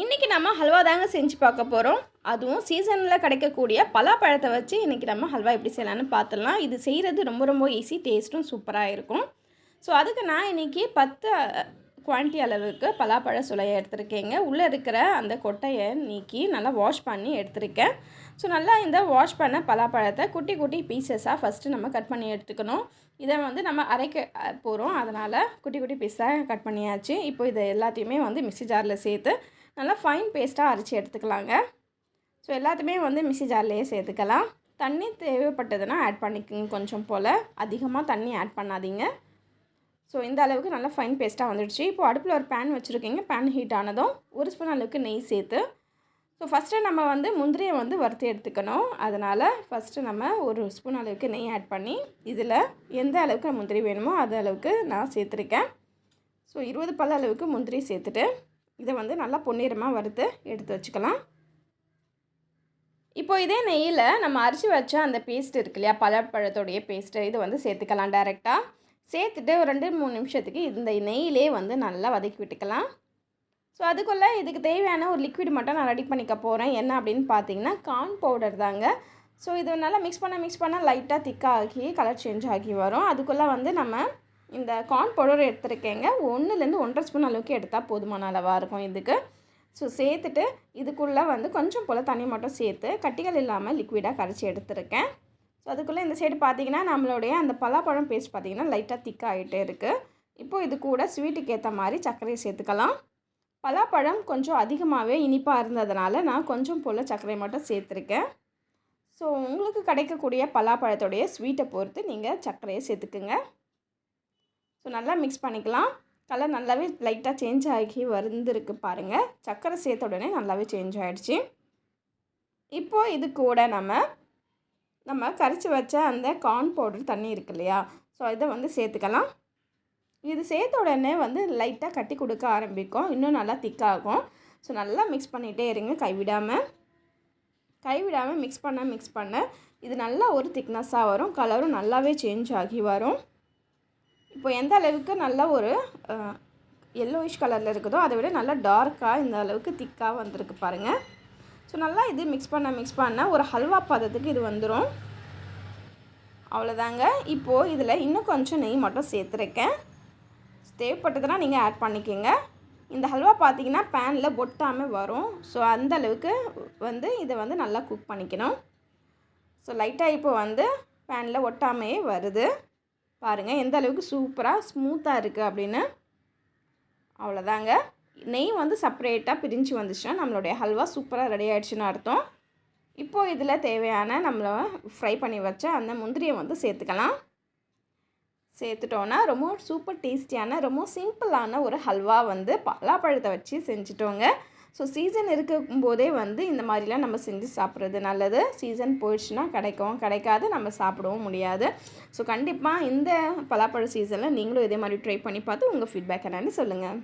இன்றைக்கி நம்ம ஹல்வா தாங்க செஞ்சு பார்க்க போகிறோம் அதுவும் சீசனில் கிடைக்கக்கூடிய பலாப்பழத்தை வச்சு இன்றைக்கி நம்ம ஹல்வா எப்படி செய்யலான்னு பார்த்துடலாம். இது செய்கிறது ரொம்ப ரொம்ப ஈஸி டேஸ்ட்டும் சூப்பராக இருக்கும். ஸோ அதுக்கு நான் இன்றைக்கி பத்து குவான்டிட்டி அளவுக்கு பலாப்பழ சுளையை எடுத்திருக்கேங்க. உள்ளே இருக்கிற அந்த கொட்டையை நீக்கி நல்லா வாஷ் பண்ணி எடுத்திருக்கேன். ஸோ நல்லா இந்த வாஷ் பண்ண பலாப்பழத்தை குட்டி குட்டி பீசஸாக ஃபஸ்ட்டு நம்ம கட் பண்ணி எடுத்துக்கணும். இதை வந்து நம்ம அரைக்க போகிறோம் அதனால் குட்டி குட்டி பீஸாக கட் பண்ணியாச்சு. இப்போ இதை எல்லாத்தையுமே வந்து மிக்சி ஜாரில் சேர்த்து நல்லா ஃபைன் பேஸ்ட்டாக அரைச்சி எடுத்துக்கலாங்க. ஸோ எல்லாத்தையுமே வந்து மிக்சி ஜார்லேயே சேர்த்துக்கலாம். தண்ணி தேவைப்பட்டதுன்னா ஆட் பண்ணிக்கோங்க கொஞ்சம் போல். அதிகமாக தண்ணி ஆட் பண்ணாதீங்க. ஸோ இந்த அளவுக்கு நல்லா ஃபைன் பேஸ்ட்டாக வந்துடுச்சு. இப்போது அடுப்பில் ஒரு பேன் வச்சுருக்கீங்க. பேன் ஹீட் ஆனதும் ஒரு ஸ்பூன் அளவுக்கு நெய் சேர்த்து. ஸோ ஃபஸ்ட்டு நம்ம வந்து முந்திரியை வந்து வறுத்து எடுத்துக்கணும். அதனால் ஃபஸ்ட்டு நம்ம ஒரு ஸ்பூன் அளவுக்கு நெய் ஆட் பண்ணி இதில் எந்த அளவுக்கு முந்திரி வேணுமோ அது அளவுக்கு நான் சேர்த்துருக்கேன். ஸோ இருபது பல்ல அளவுக்கு முந்திரி சேர்த்துட்டு இதை வந்து நல்லா பொன்னிறமாக வறுத்து எடுத்து வச்சுக்கலாம். இப்போ இதே நெய்யில் நம்ம அரிசி வச்ச அந்த பேஸ்ட் இருக்கு இல்லையா பழப்பழத்தோடைய பேஸ்ட்டு இது வந்து சேர்த்துக்கலாம் டேரெக்டாக சேர்த்துட்டு ஒரு ரெண்டு மூணு நிமிஷத்துக்கு இந்த நெய்யிலே வந்து நல்லா வதக்கி விட்டுக்கலாம். ஸோ அதுக்குள்ளே இதுக்கு தேவையான ஒரு லிக்விட் மட்டும் நான் ரெடி பண்ணிக்க போகிறேன் என்ன அப்படின்னு பார்த்தீங்கன்னா கார்ன் பவுடர் தாங்க. ஸோ இது நல்லா மிக்ஸ் பண்ண மிக்ஸ் பண்ண லைட்டாக திக்காகி கலர் சேஞ்ச் ஆகி வரும். அதுக்குள்ளே வந்து நம்ம இந்த கார்ன் பவுடர் எடுத்துருக்கேங்க. ஒன்றுலேருந்து ஒன்றரை ஸ்பூன் அளவுக்கு எடுத்தால் போதுமான அளவாக இருக்கும் இதுக்கு. ஸோ சேர்த்துட்டு இதுக்குள்ளே வந்து கொஞ்சம் போல் தண்ணி மட்டும் சேர்த்து கட்டிகள் இல்லாமல் லிக்விடாக கரைச்சி எடுத்துருக்கேன். ஸோ அதுக்குள்ளே இந்த சைடு பார்த்திங்கன்னா நம்மளுடைய அந்த பலாப்பழம் பேஸ்ட் பார்த்திங்கன்னா லைட்டாக திக்காகிட்டே இருக்குது இப்போது இது கூட ஸ்வீட்டுக்கு ஏற்ற மாதிரி சர்க்கரையை சேர்த்துக்கலாம். பலாப்பழம் கொஞ்சம் அதிகமாகவே இனிப்பாக இருந்ததுனால நான் கொஞ்சம் போல் சர்க்கரை மட்டும் சேர்த்துருக்கேன். ஸோ உங்களுக்கு கிடைக்கக்கூடிய பலாப்பழத்துடைய ஸ்வீட்டை பொறுத்து நீங்கள் சர்க்கரையை சேர்த்துக்குங்க. ஸோ நல்லா மிக்ஸ் பண்ணிக்கலாம். கலர் நல்லாவே லைட்டாக சேஞ்ச் ஆகி வந்திருக்கு பாருங்கள் சர்க்கரை சேர்த்த உடனே நல்லாவே சேஞ்ச் ஆகிடுச்சு இப்போது இது கூட நம்ம நம்ம கரைச்சி வச்ச அந்த கார்ன் பவுடர் தண்ணி இருக்கு இல்லையா? ஸோ இதை வந்து சேர்த்துக்கலாம். இது சேர்த்த உடனே வந்து லைட்டாக கட்டி கொடுக்க ஆரம்பிக்கும். இன்னும் நல்லா திக்காகும் ஸோ நல்லா மிக்ஸ் பண்ணிகிட்டே இருங்க கைவிடாமல் கைவிடாமல் மிக்ஸ் பண்ண மிக்ஸ் பண்ண. இது நல்லா ஒரு திக்னஸ்ஸாக வரும். கலரும் நல்லாவே சேஞ்ச் ஆகி வரும். இப்போ எந்த அளவுக்கு நல்ல ஒரு எல்லோயிஷ் கலரில் இருக்குதோ அதை விட நல்லா டார்க்காக இந்த அளவுக்கு திக்காக வந்திருக்கு பாருங்கள் ஸோ நல்லா இது மிக்ஸ் பண்ண மிக்ஸ் பண்ண ஒரு ஹல்வா பதத்துக்கு இது வந்துடும் அவ்வளோதாங்க இப்போது இதில் இன்னும் கொஞ்சம் நெய் மட்டும் சேர்த்துருக்கேன். தேவைப்பட்டதுன்னா நீங்கள் ஆட் பண்ணிக்கோங்க. இந்த ஹல்வா பார்த்தீங்கன்னா பேனில் பொட்டாமல் வரும். ஸோ அந்த அளவுக்கு வந்து இதை வந்து நல்லா குக் பண்ணிக்கணும். ஸோ லைட்டாக இப்போ வந்து பேனில் ஒட்டாமையே வருது. பாருங்கள் எந்த அளவுக்கு சூப்பராக ஸ்மூத்தாக இருக்குது அப்படின்னு. அவ்வளோதாங்க நெய் வந்து செப்பரேட்டாக பிரிஞ்சு வந்துச்சுன்னா நம்மளுடைய ஹல்வா சூப்பராக ரெடி ஆகிடுச்சுன்னு அர்த்தம். இப்போது இதில் தேவையான நம்மளை ஃப்ரை பண்ணி வச்ச அந்த முந்திரியை வந்து சேர்த்துக்கலாம். சேர்த்துட்டோன்னா ரொம்ப சூப்பர் டேஸ்டியான ரொம்ப சிம்பிளான ஒரு ஹல்வா வந்து பலாப்பழத்தை வச்சு செஞ்சுட்டோங்க. ஸோ சீசன் இருக்கும்போதே வந்து இந்த மாதிரிலாம் நம்ம செஞ்சு சாப்பிட்றது நல்லது. சீசன் போயிடுச்சுன்னா கிடைக்கும் கிடைக்காது நம்ம சாப்பிடவும் முடியாது. ஸோ கண்டிப்பாக இந்த பலாப்பழ சீசனில் நீங்களும் இதே மாதிரி ட்ரை பண்ணி பார்த்து உங்கள் ஃபீட்பேக் என்னென்னு சொல்லுங்கள்